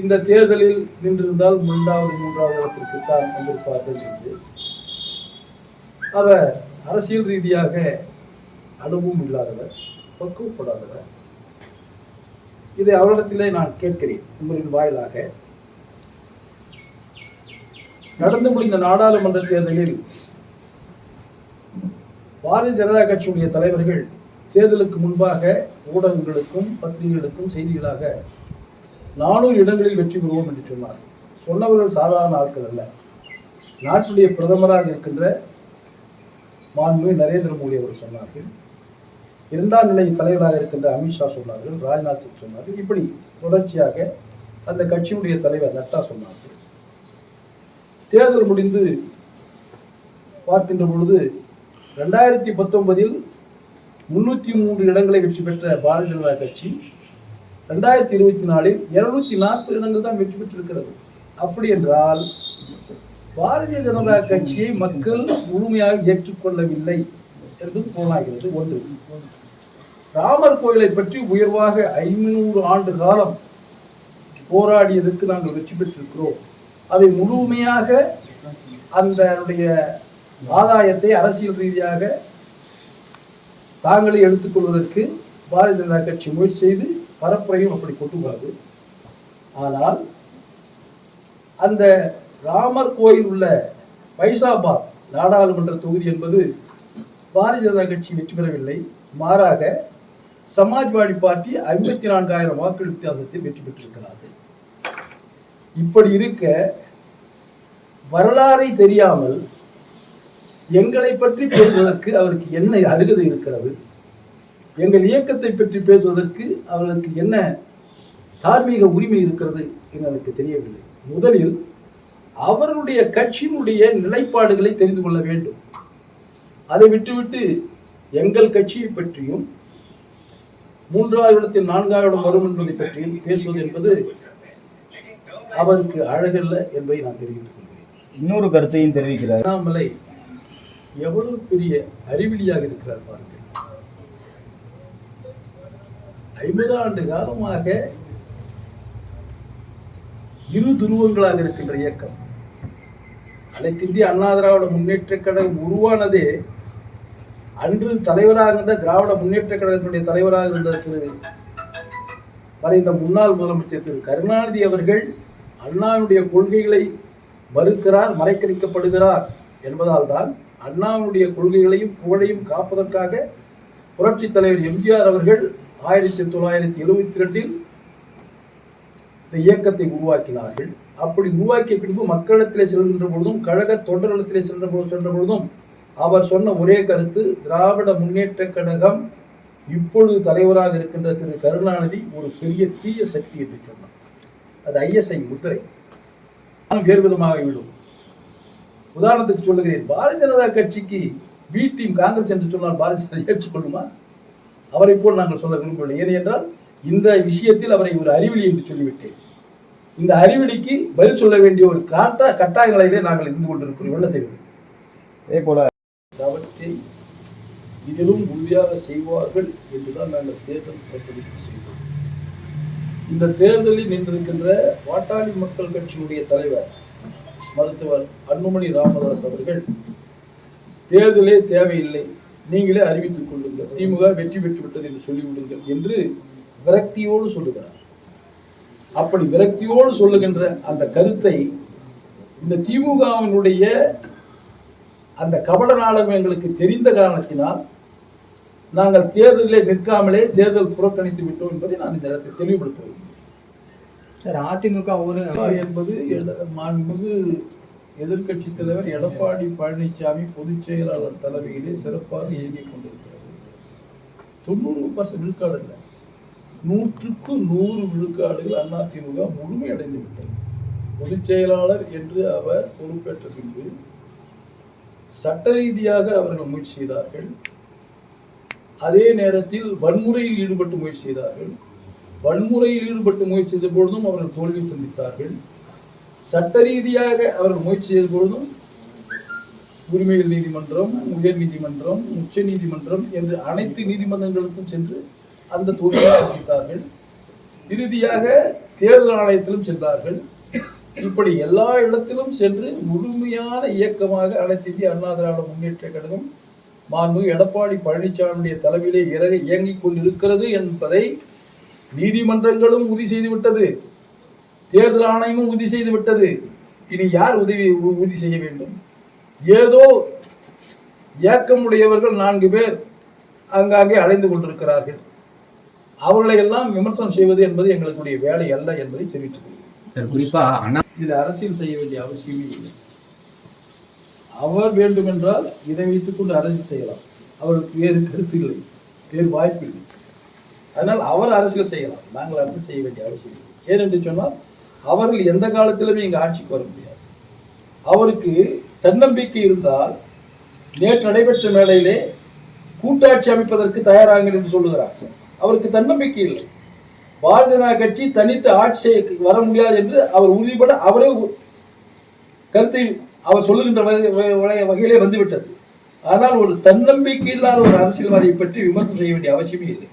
இந்த தேர்தலில் நின்றிருந்தால் மூன்றாவது மூன்றாவது இடத்திற்கு தான் வந்திருப்பார்கள் என்று அவர் அரசியல் ரீதியாக அனுபவம் இல்லாதவர் பக்குவப்படாதவர். இதை அவரிடத்திலே நான் கேட்கிறேன் உங்களின் வாயிலாக. நடந்து முடிந்த நாடாளுமன்ற தேர்தலில் பாரதிய ஜனதா கட்சியுடைய தலைவர்கள் தேர்தலுக்கு முன்பாக ஊடகங்களுக்கும் பத்திரிகைகளுக்கும் செய்திகளாக நானூறு இடங்களில் வெற்றி பெறுவோம் என்று சொன்னார். சொன்னவர்கள் சாதாரண ஆட்கள் அல்ல. நாட்டுடைய பிரதமராக இருக்கின்ற மாண்பு நரேந்திர மோடி அவர்கள் சொன்னார்கள். இரண்டாம் நிலை தலைவராக இருக்கின்ற அமித்ஷா சொன்னார்கள் ராஜ்நாத் சிங் சொன்னார்கள். இப்படி தொடர்ச்சியாக அந்த கட்சியுடைய தலைவர் நட்டா சொன்னார்கள். தேர்தல் முடிந்து பார்க்கின்ற பொழுது ரெண்டாயிரத்தி பத்தொன்பதில் முன்னூற்றி மூன்று இடங்களை வெற்றி பெற்ற பாரதிய ஜனதா கட்சி ரெண்டாயிரத்தி இருபத்தி நாலில் இருநூத்தி நாற்பது இடங்கள் தான் வெற்றி பெற்றிருக்கிறது. அப்படி என்றால் பாரதிய ஜனதா கட்சியை மக்கள் முழுமையாக ஏற்றுக்கொள்ளவில்லை என்று புலனாகிறது. ஒன்று. ராமர் கோயிலை பற்றி உயர்வாக ஐநூறு ஆண்டு காலம் போராடியதற்கு நாங்கள் வெற்றி பெற்றிருக்கிறோம். அதை முழுமையாக அந்த ஆதாயத்தை அரசியல் ரீதியாக தாங்களே எடுத்துக்கொள்வதற்கு பாரதிய ஜனதா கட்சி முயற்சி செய்து பரப்புரையும் அப்படி கொட்டுவாது ஆனால் அந்த ராமர் கோயில் உள்ள பைசாபாத் நாடாளுமன்ற தொகுதி என்பது பாரதிய ஜனதா கட்சி வெற்றி பெறவில்லை. மாறாக சமாஜ்வாடி பார்ட்டி ஐம்பத்தி நான்காயிரம் வாக்குகள் வித்தியாசத்தில் வெற்றி பெற்றிருக்கிறார்கள். இப்படி இருக்க வரலாறை தெரியாமல் எங்களை பற்றி பேசுவதற்கு அவருக்கு என்ன அருகதை இருக்கிறது? எங்கள் இயக்கத்தை பற்றி பேசுவதற்கு அவர்களுக்கு என்ன தார்மீக உரிமை இருக்கிறது என்று எனக்கு தெரியவில்லை. முதலில் அவர்களுடைய கட்சியினுடைய நிலைப்பாடுகளை தெரிந்து கொள்ள வேண்டும். அதை விட்டுவிட்டு எங்கள் கட்சியை பற்றியும் மூன்றாவது இடத்தில் நான்காவது இடம் வரும் என்பதை பற்றியும் பேசுவது என்பது அவருக்கு அழகல்ல என்பதை நான் தெரிவித்துக் கொள்கிறேன். இன்னொரு கருத்தையும் தெரிவிக்கிறார். அண்ணாமலை எவ்வளவு பெரிய அறிவிலியாக இருக்கிறார் பாருங்கள் ஐம்பது ஆண்டு காலமாக இரு துருவங்களாக இருக்கின்ற இயக்கம். அனைத்து இந்திய அண்ணா திராவிட முன்னேற்ற கழகம் உருவானதே அன்று தலைவராக இருந்த திராவிட முன்னேற்ற கழகத்தினுடைய தலைவராக இருந்த திரு மறைந்த முன்னாள் முதலமைச்சர் திரு கருணாநிதி அவர்கள் அண்ணாவினுடைய கொள்கைகளை மறுக்கிறார் மறைக்கடிக்கப்படுகிறார் என்பதால் தான் அண்ணாவினுடைய கொள்கைகளையும் புகழையும் காப்பதற்காக புரட்சித் தலைவர் எம்ஜிஆர் அவர்கள் ஆயிரத்தி தொள்ளாயிரத்தி எழுபத்தி ரெண்டில் இந்த இயக்கத்தை உருவாக்கினார்கள். அப்படி உருவாக்கிய பின்பு மக்களிடத்திலே செல்கின்ற பொழுதும் கழக தொண்டர்களிடத்திலே சென்ற பொழுது சென்ற பொழுதும் அவர் சொன்ன ஒரே கருத்து திராவிட முன்னேற்ற கழகம் இப்பொழுது தலைவராக இருக்கின்ற திரு. கருணாநிதி ஒரு பெரிய தீய சக்தி என்று சொன்னார். அது ஐஎஸ்ஐ முத்திரை. வேறு விதமாக விடும் உதாரணத்துக்கு சொல்லுகிறேன். பாரதிய ஜனதா கட்சிக்கு பி டீம் காங்கிரஸ் என்று சொன்னால் பாரதிய ஜனதா ஏற்றுக்கொள்ளுமா? அவரை போல் நாங்கள் சொல்ல விரும்பவில்லை. ஏனென்றால் இந்த விஷயத்தில் அவரை ஒரு அறிவிலி என்று சொல்லிவிட்டேன். இந்த அறிவிலிக்கு பதில் சொல்ல வேண்டிய ஒரு காட்டா கட்டாய நிலையிலே நாங்கள் இருந்து கொண்டிருக்கிறோம். என்ன செய்வது? அதே போல அவற்றை இதிலும் உறுதியாக செய்வார்கள் என்றுதான் நாங்கள் தேர்தல் புறக்கணிப்பு செய்தோம். இந்த தேர்தலில் நின்றிருக்கின்ற பாட்டாளி மக்கள் கட்சியினுடைய தலைவர் மருத்துவர் அன்புமணி ராமதாஸ் அவர்கள் தேர்தலே தேவையில்லை. நீங்களே அறிவித்துக் கொள்ளுங்கள். திமுக வெற்றி பெற்று விட்டது என்று சொல்லிவிடுங்கள் என்று விரக்தியோடு சொல்லுகிறார். அப்படி விரக்தியோடு சொல்லுகின்ற அந்த கருத்தை இந்த திமுகவினுடைய அந்த கபட நாடகம் எங்களுக்கு தெரிந்த காரணத்தினால் நாங்கள் தேர்தலிலே நிற்காமலே தேர்தல் புறக்கணித்து விட்டோம் என்பதை நான் இந்த இடத்தை தெளிவுபடுத்த சார் அதிமுக ஒரு என்பது மாண்புமிகு எதிர்கட்சி தலைவர் எடப்பாடி பழனிசாமி பொதுச் செயலாளர் தலைமையிலே சிறப்பாக இயங்கிக் கொண்டிருக்கிறது. தொண்ணூறு பர்சன்ட் விழுக்காடு இல்லை. நூற்றுக்கு நூறு விழுக்காடுகள் அதிமுக முழுமையடைந்து விட்டது. பொதுச் செயலாளர் என்று அவர் பொறுப்பேற்ற பின்பு சட்ட ரீதியாக அவர்கள் முயற்சி செய்தார்கள். அதே நேரத்தில் வன்முறையில் ஈடுபட்டு முயற்சி செய்தார்கள். வன்முறையில் ஈடுபட்டு முயற்சி செய்த பொழுதும் அவர்கள் தோல்வி சந்தித்தார்கள். சட்ட ரீதியாக அவர்கள் முயற்சி செய்த பொழுதும் உரிமைகள் நீதிமன்றம் உயர் நீதிமன்றம் உச்ச நீதிமன்றம் என்று அனைத்து நீதிமன்றங்களுக்கும் சென்று அந்த தோல்வியை சந்தித்தார்கள். இறுதியாக தேர்தல் ஆணையத்திலும் சென்றார்கள். இப்படி எல்லா இடத்திலும் சென்று முழுமையான இயக்கமாக அனைத்து இந்திய அண்ணா திராவிட முன்னேற்ற கழகம் மாண்பு எடப்பாடி பழனிசாமியுடைய தலைமையிலே இறக இயங்கிக் கொண்டிருக்கிறது என்பதை நீதிமன்றங்களும் உறுதி செய்து விட்டது. தேர்தல் ஆணையமும் உறுதி செய்து விட்டது. இனி யார் உதவி உறுதி செய்ய வேண்டும்? ஏதோ ஏக்கமுடையவர்கள் நான்கு பேர் அங்காங்கே அலைந்து கொண்டிருக்கிறார்கள். அவர்களை எல்லாம் விமர்சனம் செய்வது என்பது எங்களுடைய வேலை அல்ல என்பதை தெரிவித்துக் குறிப்பா இதில் அரசியல் செய்ய வேண்டிய அவசியமே இல்லை. அவர் வேண்டுமென்றால் இதை வைத்துக்கொண்டு அரசியல் செய்யலாம். அவருக்கு வேறு கருத்து இல்லை. வேறு வாய்ப்பு இல்லை. அதனால் அவர் அரசியல் செய்யலாம். நாங்கள் அரசியல் செய்ய வேண்டிய அவசியம் இல்லை. ஏனென்று சொன்னால் அவர்கள் எந்த காலத்திலுமே இங்கே ஆட்சிக்கு வர முடியாது. அவருக்கு தன்னம்பிக்கை இருந்தால் நேற்று நடைபெற்ற மேடையிலே கூட்டாட்சி அமைப்பதற்கு தயாராங்கள் என்று சொல்லுகிறார் அவருக்கு தன்னம்பிக்கை இல்லை. பாரதிய ஜனதா கட்சி தனித்து ஆட்சி செய்ய வர முடியாது என்று அவர் உறுதிப்பட அவரே கருத்தை அவர் சொல்லுகின்ற வகை- வகையிலே வந்துவிட்டது. ஆனால் ஒரு தன்னம்பிக்கை இல்லாத ஒரு அரசியல்வாதியை பற்றி விமர்சனம் செய்ய வேண்டிய அவசியமே இல்லை.